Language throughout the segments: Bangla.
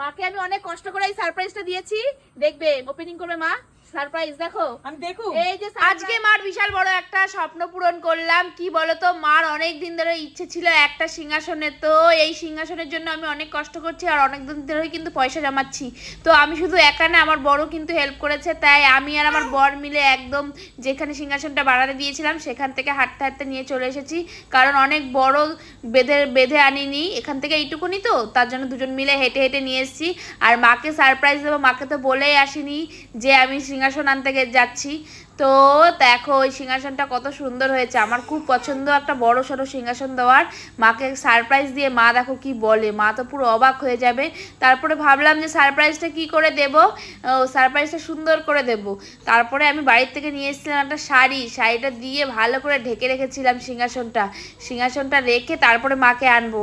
মাকে আমি অনেক কষ্ট করে এই সারপ্রাইজটা দিয়েছি। দেখবে ওপেনিং করবে মা। সারপ্রাইজ দেখো। আমি দেখু। এই যে আজকে মার বিশাল বড় একটা স্বপ্ন পূরণ করলাম। কি বলতো? মার অনেক দিন ধরে ইচ্ছে ছিল একটা সিংহাসনের। তো এই সিংহাসনের জন্য আমি অনেক কষ্ট করছি আর অনেক দিন ধরে কিন্তু পয়সা জমাচ্ছি। তো আমি শুধু একা না আমার বড় কিন্তু হেল্প করেছে। তাই আমি আর আমার বর মিলে একদম যেখানে সিংহাসনটা বাড়াতে দিয়েছিলাম সেখান থেকে হাঁটতে হাঁটতে নিয়ে চলে এসেছি। কারণ অনেক বড় বেঁধে বেঁধে আনিনি। এখান থেকে এইটুকুনি তো? তার জন্য দুজন মিলে হেঁটে হেঁটে নিয়ে এসেছি। আর মাকে সারপ্রাইজ দেবো। মাকে তো বলেই আসিনি যে আমি সিংহাসন আনতে যাচ্ছি। তো দেখো, ওই সিংহাসনটা কত সুন্দর হয়েছে। আমার খুব পছন্দ একটা বড় সড়ো সিংহাসন দেওয়ার। মাকে সারপ্রাইজ দিয়ে মা দেখো কি বলে, মা তো পুরো অবাক হয়ে যাবে। তারপরে ভাবলাম যে সারপ্রাইজটা কি করে দেব? সারপ্রাইজটা সুন্দর করে দেব। তারপরে আমি বাড়ির থেকে নিয়ে এসেছিলাম একটা শাড়ি। শাড়িটা দিয়ে ভালো করে ঢেকে রেখেছিলাম সিংহাসনটা। সিংহাসনটা রেখে তারপরে মাকে আনব।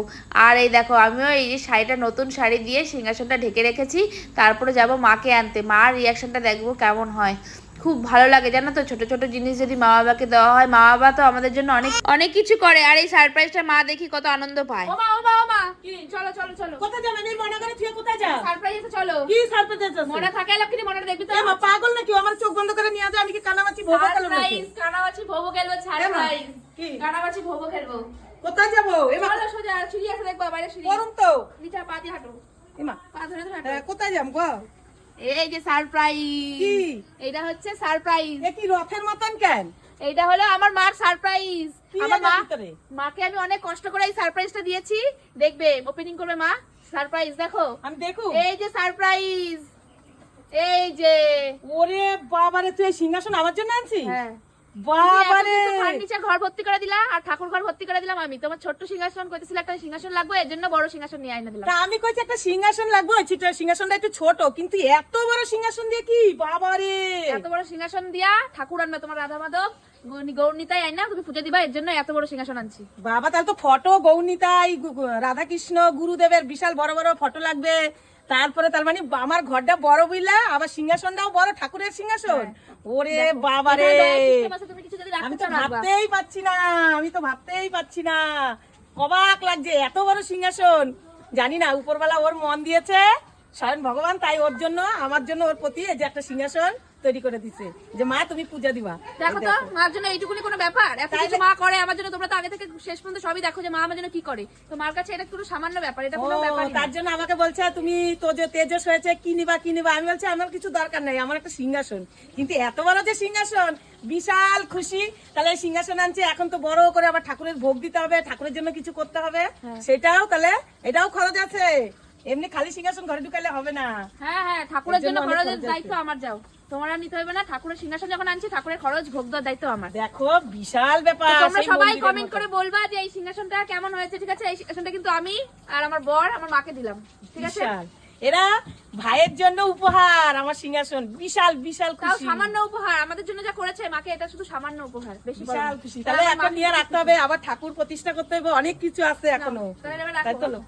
আর এই দেখো, আমিও এই যে শাড়িটা নতুন শাড়ি দিয়ে সিংহাসনটা ঢেকে রেখেছি। তারপরে যাব মাকে আনতে। মার রিয়াকশনটা দেখব কেমন হয়। খুব ভালো লাগে জানো তো? ছোট ছোট জিনিস যদি মা বাবাকে দেওয়া হয় মা বাবা তো আমাদের জন্য অনেক অনেক কিছু করে। আর এই সারপ্রাইজটা মা দেখি কত আনন্দ পায়। ওমা ওমা ওমা চলো চলো চলো। কোথায় যাবে? আমি মনে করে তুই কোথায় যা সারপ্রাইজ আছে চলো। কি সারপ্রাইজ আছে মনে থাকে লক্ষ্মী মনে দেখবি তো? মা পাগল নাকি? আমার চোখ বন্ধ করে নিয়ে যা আমি কি কানামাছি ভোগা নাকি? সারপ্রাইজ কানামাছি ভোবো খেলব সারপ্রাইজ কি? কানামাছি ভোবো খেলব। কোথায় যাব? এ মা চলো সোজা সিঁড়ি আছে দেখব বাইরে সিঁড়ি। গরম তো। নিচে পা দিয়ে হাঁটো। এ মা পা ধরে ধরে হাঁটো। হ্যাঁ, কোথায় যাম গো এই যে সারপ্রাইজ। এটা হচ্ছে সারপ্রাইজ। এ কি রথের মতন কেন? এইটা হলো আমার মার সারপ্রাইজ। আমার মা মাকে আমি অনেক কষ্ট করে এই সারপ্রাইজটা দিয়েছি। দেখবে ওপেনিং করবে মা। সারপ্রাইজ দেখো। আমি দেখো এই যে সারপ্রাইজ। এই যে। ওরে বাবারে তুই সিংহাসন আমার জন্য আনছিস? হ্যাঁ। বাবারে! ফার্নিচার ঘর ভর্তি করে দিলা আর ঠাকুর ঘর ভর্তি করে দিলাম আমি। তোমার ছোট্ট সিংহাসন কইতেছিল একটা সিংহাসন লাগবে এর জন্য বড় সিংহাসন নিয়ে আইনা দিলাম। আমি কইছি একটা সিংহাসন লাগবে সিংহাসনটা একটু ছোট কিন্তু এত বড় সিংহাসন দিয়ে কি? বাবারে! এত বড় সিংহাসন দিয়া ঠাকুর আনবে তোমার রাধা মাধব। গৌরনীতাই আইনা তুমি পুজো দিবা এর জন্য এত বড় সিংহাসন আনছি। বাবা তাহলে তো ফটো গৌনিতাই রাধা গুরুদেবের বিশাল বড় বড় ফটো লাগবে। তারপরে তার মানে আমার ঘরটা বড় বুঝলা আবার সিংহাসনটাও বড় ঠাকুরের সিংহাসন। ওরে আছে, তুমি কিছু যদি আমি তো ভাবতেই পাচ্ছি না আমি তো ভাবতেই পাচ্ছি না। অবাক লাগছে এত বড় সিংহাসন। জানি না উপরবেলা ওর মন দিয়েছে। স্বয়ং ভগবান তাই ওর জন্য আমার জন্য ওর প্রতি যে একটা সিংহাসন তৈরি করে দিছে যে মা তুমি পূজা দিবা। দেখো তো মার জন্য এইটুকুনি কোনো ব্যাপার? এত কিছু মা করে আমার জন্য তোমরা তো আগে থেকে শেষ পর্যন্ত সবই দেখো যে মা আমার জন্য কি করে। তো মার কাছে এটা কোনো সামান্য ব্যাপার এটা কোনো ব্যাপার তার জন্য আমাকে বলছে তুমি তো যে তেজস হয়েছে কি নিবা কি নিবা? আমি বলছি আমার কিছু দরকার নাই আমার একটা সিংহাসন। কিন্তু এত বড় যে সিংহাসন বিশাল খুশি। তাহলে সিংহাসন আনছে এখন তো বড় করে আবার ঠাকুরের ভোগ দিতে হবে ঠাকুরের জন্য কিছু করতে হবে। হ্যাঁ। সেটাও তাহলে এটাও খরচ আছে। এমনি খালি সিংহাসন ঘরে ঢুকাইলে হবে না। হ্যাঁ হ্যাঁ ঠাকুরের জন্য খরচের খরচ দায়িত্ব আমার যাও। তোমার আর নিতে হবে না ঠাকুরের সিংহাসন যখন আনছি ঠাকুরের খরচ ভোগ দেওয়ার দায়িত্ব আমার। দেখো বিশাল ব্যাপার তোমরা সবাই কমেন্ট করে বলবা যে এই সিংহাসনটা কেমন হয়েছে ঠিক আছে? এই সিংহাসনটা কিন্তু আমি আর আমার বর আমার মাকে দিলাম ঠিক আছে? এরা ভাইয়ের জন্য উপহার আমার সিংহাসন। বিশাল বিশাল তাও খুশি। সামান্য উপহার আমাদের জন্য যা করেছে মাকে এটা শুধু সামান্য উপহার বেশি বিশাল খুশি। তাহলে এখন নিয়ে রাখতে হবে আবার ঠাকুর প্রতিষ্ঠা করতে হবে অনেক কিছু আছে এখনও। তাহলে রাখো?